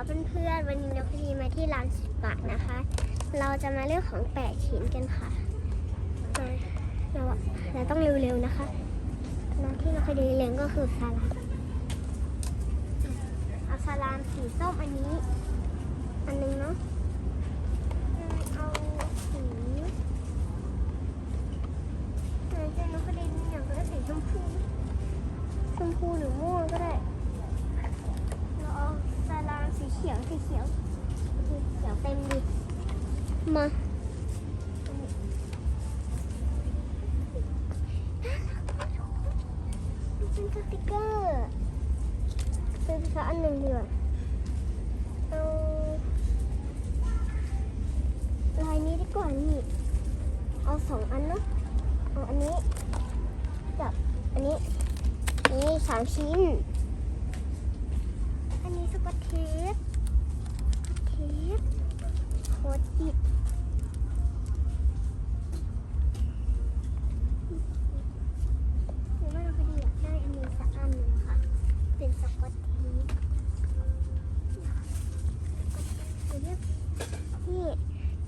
ค่ะเพื่อนๆ วันนี้นกพีมาที่ร้านสิบบาทนะคะ เราจะมาเลือกของแปดชิ้นกันค่ะเราเราต้องเร็วๆนะคะร้านที่นกพีเลี้ยงก็คือซาลามเอาซาลามสีส้มอันนี้ อันหนึงเนาะเอาสีเออเจ้านกพีอยากได้สีชมพูชมพูหรือม่วงก็ได้ เราเอาสลามสีเขียวสีเขียวสีเขียวเต็มดิ มาเป็นสติกเกอร์ซื้อไปสักอันหนึ่งดีกว่าเอาลายนี้ดีกว่านี่เอาสองอันเนาะเอาอันนี้กับอันนี้นี่สามชิ้น อันนี้สกอตเทปเทปโคตรอิดหรือว่าเราพอดีอยากได้อันนี้สักอันหนึงค่ะ เป็นสกอตเทปเดี๋ยวเนี่ยนี่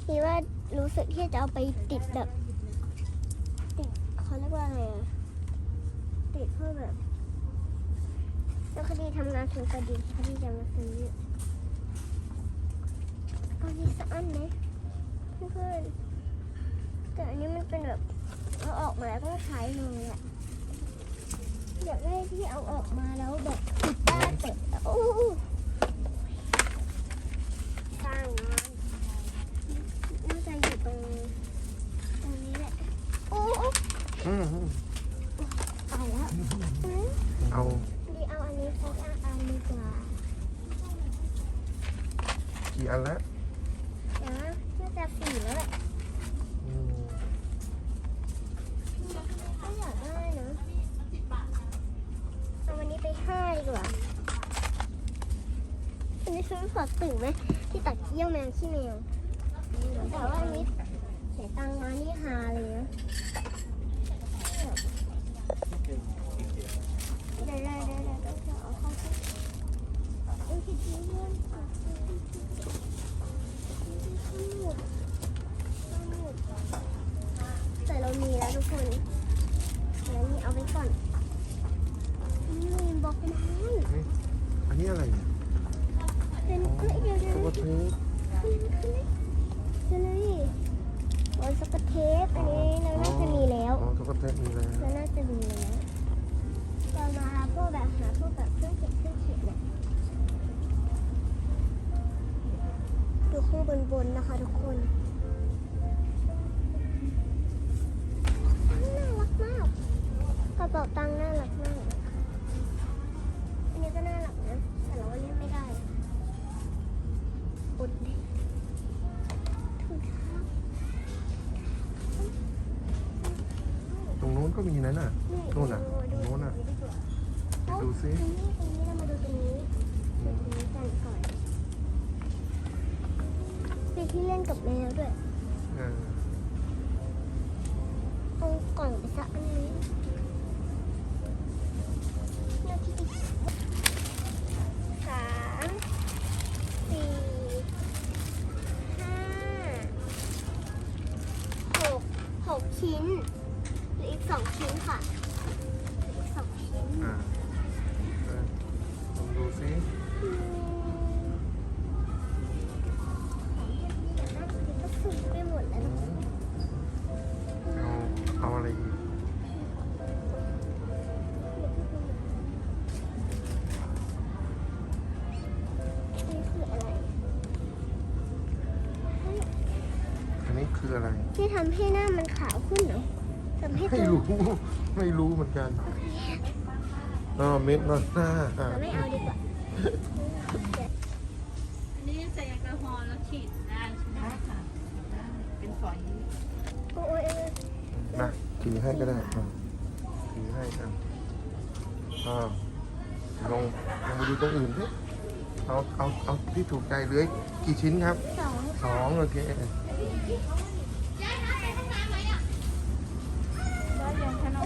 คิดว่ารู้สึกที่ จะเอาไปติดแบบติดเขาเรียกว่าอะไรอะติดเพื่อแบบแล้วคดีทำงานถึงคดีคดีจะมาซื้อก็มีสักอันไหมเพื่อนๆแต่อันนี้มันเป็นแบบเอาออกมาแล้วต้องใช้เลยอะอยากได้ที่เอาออกมาแล้วแบบติดได้เปิดโอ้สร้างงานน่าจะอยู่ตรงตรงนี้แหละโอ้โห อืมอืมตายแล้วอืมเอาดีเอาอันนี้สักอันดีกว่ากี่อันแล้วเดี๋ยวนะน่าจะสี่แล้วแหละอืมก็อยากได้นะเอาวันนี้ไปห้าดีกว่าอันนี้ซื้อสดตึงไหมที่ตัดเยี่ยวแมวขี้แมวแต่ว่าอันนี้เสียตังค์มานี่ฮาเลยนะเดี๋ยวเดี๋ยวเดี๋ยวเดี๋ยวต้องจะเอาเข้าไปเอ้ยคิดดีเพื่อนอะหมดหมดแต่เรามีแล้วทุกคน แล้วนี่เอาไว้ก่อนนี่บอกเป็นแห้ง นี่อันนี้อะไรเนี่ย เป็นเอ้ยเดี๋ยวเดี๋ยว สกอตเทป ขึ้นขึ้นเดี๋ยวเลยโอ้ยสกอตเทปอันนี้เราน่าจะมีแล้ว อ๋อสกอตเทปมีแล้ว เราน่าจะมีแล้วเรามาพวกแบบหาพวกแบบเครื่องเขียนเครื่องเขียนเนี่ยดูข้างบ นบนๆนะคะทุกคนน่ารักมากกระเป๋าตังค์น่ารักมากอันนี้ก็น่ารักนะแต่เราว่าเล่นไม่ได้อุดดิถุงเท้าตรงนู้นก็มีนั่นน่ะนี่นู่นน่ะดูโน้นน่ะดีกว่าดูสิตรงนี้ตรงนี้เรามาดูตรงนี้ดูตรงนี้กันก่อน มีที่เล่นกับแมวด้วยเออเอากล่องไปสักอันนี้นาทีสามสี่ห้าหกหกชิ้นเหลืออีกสองชิ้นค่ะ ที่ทำให้หน้ามันขาวขึ้นเหรอทำให้ไม่ตัวรู้ ไม่รู้เหมือนกันอ๋อเม็ดนอนหน้าอะเราไม่เอาดีกว่าอันนี้ใส่แอลกอฮอล์แล้วฉีดได้ใช่ไหมคะได้เป็นฝอยโอ้ยนะถือให้ก็ได้อะถือให้อะอ่าลงลงมาดูตรงอื่นดิเอาเอาเอาที่ถูกใจเหลย กี่ชิ้นครับสองสองโอเค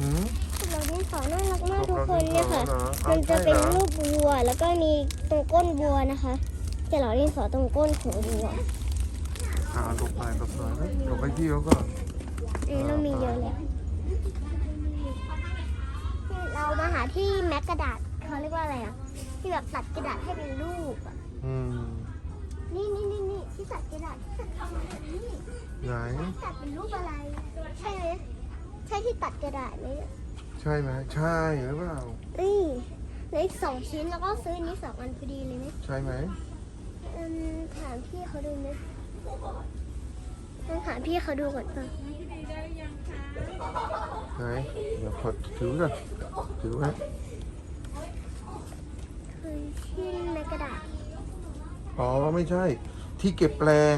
หืมเราดินสอน่ารักมากทุกคนเนี่ยค่ะเหรอมันจะเป็นเอาใช่เหรอรูปวัว แล้วก็มีตรงก้นวัวนะคะจะเหล่าดินสอตรงก้นของวัวอ่าหลบไปหลบหน่อยนะหลบไปที่เขาก่อนอันนี้เรามีเยอะแล้วเรามาหาที่แม็กกระดาษเขาเรียกว่าอะไรอะ ที่แบบตัดกระดาษให้เป็นรูปอะอืม นี่นี่นี่นี่ที่ตัดกระดาษที่ตัดทำอะไรนี่ไหน ตัดเป็นรูปอะไร ใช่ไหมใช่ที่ตัดกระดาษไหมใช่ไหมใช่หรือเปล่า นี่เหลืออีกสองชิ้นแล้วก็ซื้ออันนี้สองอันพอดีเลยไหมใช่ไหมอืมถามพี่เขาดูไหมต้องถามพี่เขาดูก่อนป่ะไหนเดี๋ยวขอถือก่อนถือไว้คือชิ้นในกระดาษ อ๋อไม่ใช่ ที่เก็บแปลง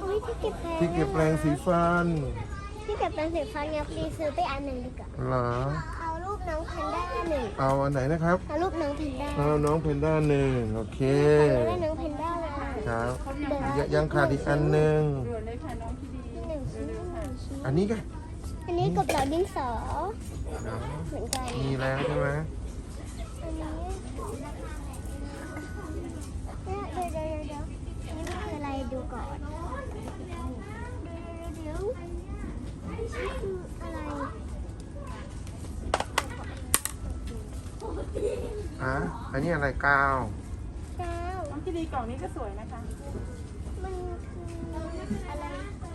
โอ้ยที่เก็บแปรงที่เก็บแปลงสีฟันที่เก็บแปรงสีฟันเนี่ยพอดีซื้อไปอันหนึ่งดีกว่าเหรอเอารูปน้องแพนด้าหนึ่งเอาอันไหนนะครับเอารูปน้องแพนด้าเอาน้องเพนด้าหนึ่งโอเคเอาได้น้องแพนด้าเลยครับเดี๋ยวยังยังขาดอีกอันหนึ่งด่วนเลยค่ะน้องพี่ดีหนึ่งชิ้นหนึ่งชิ้นอันนี้ก็อันนี้กับเหล่าดินสอเดี๋ยวเหมือนกัน มีแล้วใช่ไหมอันนี้เนี่ยเดี๋ยวเดี๋ยวเดี๋ยวอันนี้มันคืออะไรดูก่อนเดี๋ยวเดี๋ยวนี่คืออะไร อะอั นนี้อะไรกาวกาวน้องพี่ดีกล่องนี้ก็สวยนะคะ มันคืออะไร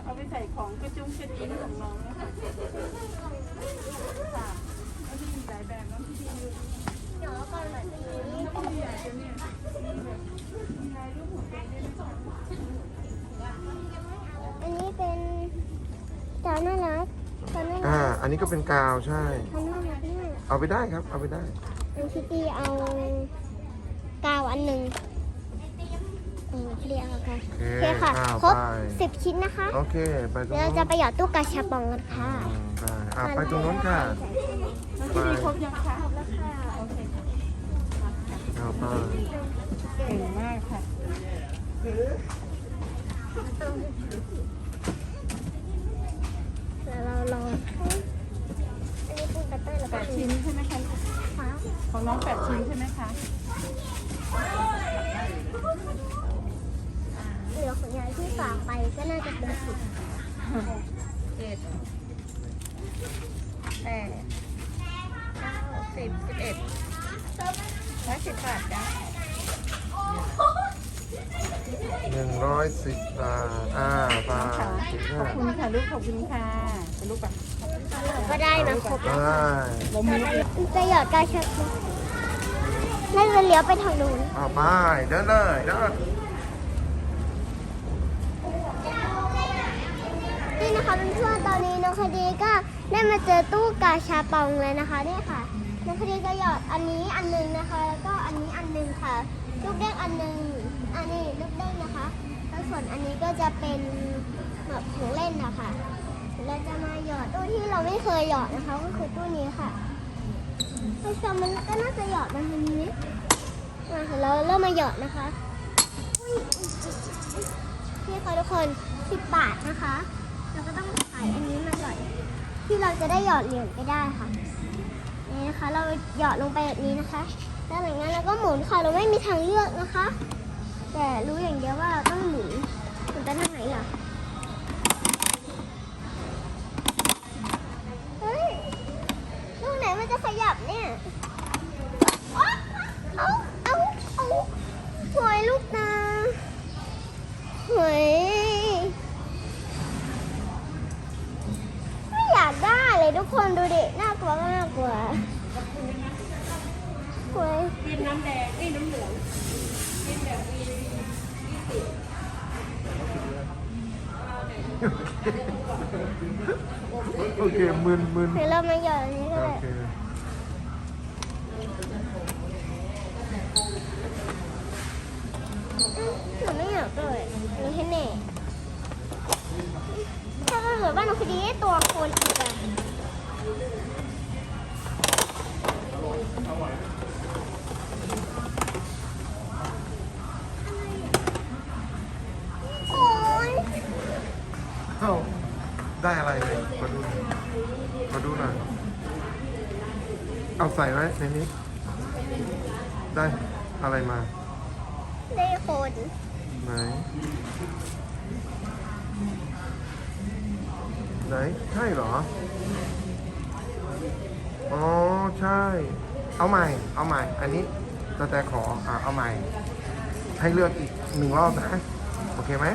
เอาไปใส่ของกระจุ้งกระดิ้งของน้องนะคะค่ะน้องพี่ดีหลายแบบน้องพี่ดีเดี๋ยวก่อนแบบนี้พี่ดีอาจจะเนี่ยมีแบบมีลายรูปหัวใจด้วยนะคะอันนี้เป็นจาวน่ารักจาวน่าอ่ารักอันนี้ก็เป็นกาวใช่จาวน่ารักเนี่ยเอาไปได้ครับ เอาไปได้ อันคิตตี้เอากาวอันหนึ่งเออคิตตี้เอากาวโอเคโอเคค่ะอ้าวครบไป สิบชิ้นนะคะ โอเค ไปตรงเดี๋ยวเรานู้นจะไปหยอดตู้กาชาปองกันค่ะ อืมได้อะไปตรงนู้นค่ะน้องพี่ดีครบยังคะโอเคค่ะเอาไปเก่งมากค่ะ แล้วเราลองอันนี้เป็นกัตเตอร์แล้ว แป ก็ ดชิ้นใช่ไหมคะ ฟ้า ของน้องแปดชิ้นใช่ไหมคะเหลือของยายที่ฝากไปก็น่าจะเป็นสิบเจ็ดแปดเก้าสิบสิบเอ็ดร้อยสิบบาทจ้ะหนึ่งร้อยสิบบาทอ่าไปค่ะถึงขห้าอบคุณค่ะลูกขอบคุณค่ะเป็นลูกปะก็ได้มาครบได้ลมมุกจะหยอดกาชา ปองน่าจะเลี้ยวไปทางนู้นเอาไปเดินเลยเดินนี่นะคะเป็นเพื่อนๆตอนนี้น้องคดีก็ได้มาเจอตู้กาชาปองเลยนะคะเนี่ยค่ะน้องคดีก็หยอดอันนี้อันหนึงนะคะ แล้วก็อันนี้อันหนึงค่ะลูกเด้งอันหนึงอันนี้ลูกเด้งนะคะแล้วส่วนอันนี้ก็จะเป็นแบบของเล่นนะคะเราจะมาหยอดตู้ที่เราไม่เคยหยอดนะคะ ก็คือตู้นี้ค่ะ มันก็น่าจะหยอดมาทางนี้มาค่ะเราเริ่มมาหยอดนะคะอุ๊ยนี่ค่ะทุกคนสิบบาทนะคะ เราก็ต้องขายอันนี้มาก่อนที่เราจะได้หยอดเหรียญก็ได้ค่ะนี่นะคะ เราหยอดลงไปแบบนี้นะคะ แล้วหลังจากนั้นเราก็หมุนค่ะ เราไม่มีทางเลือกนะคะ แต่รู้อย่างเดียวว่าเราต้องหมุนหมุนไปทางไหนอะเฮ้ยลูกไหนมันจะ ขยับเนี่ยเอาเอาเอาหวยลูกนาหวยไม่อยากได้เลยทุกคนดูดิ น่ากลัวก็น่ากลัวหวยกินน้ำแดงไอ้น้ำเหลืองเติมแบบวี20โอเคมึนมึนเดี๋ยวเรามาหยอดอันนี้ก็โอได้เทีตัวคนอีกอล้ยเข้ได้อะไรเลมขอดูหน่อยขดูหน่อยเอาใส่ไว้ในนี้ ได้อะไรมา ได้คนไหน ไหน ใช่เหรอ อ๋อ ใช่ เอาใหม่ เอาใหม่ อันนี้แต่แต่ขออ่าเอาใหม่ ให้เลือกอีกหนึ่งรอบนะ โอเคไหม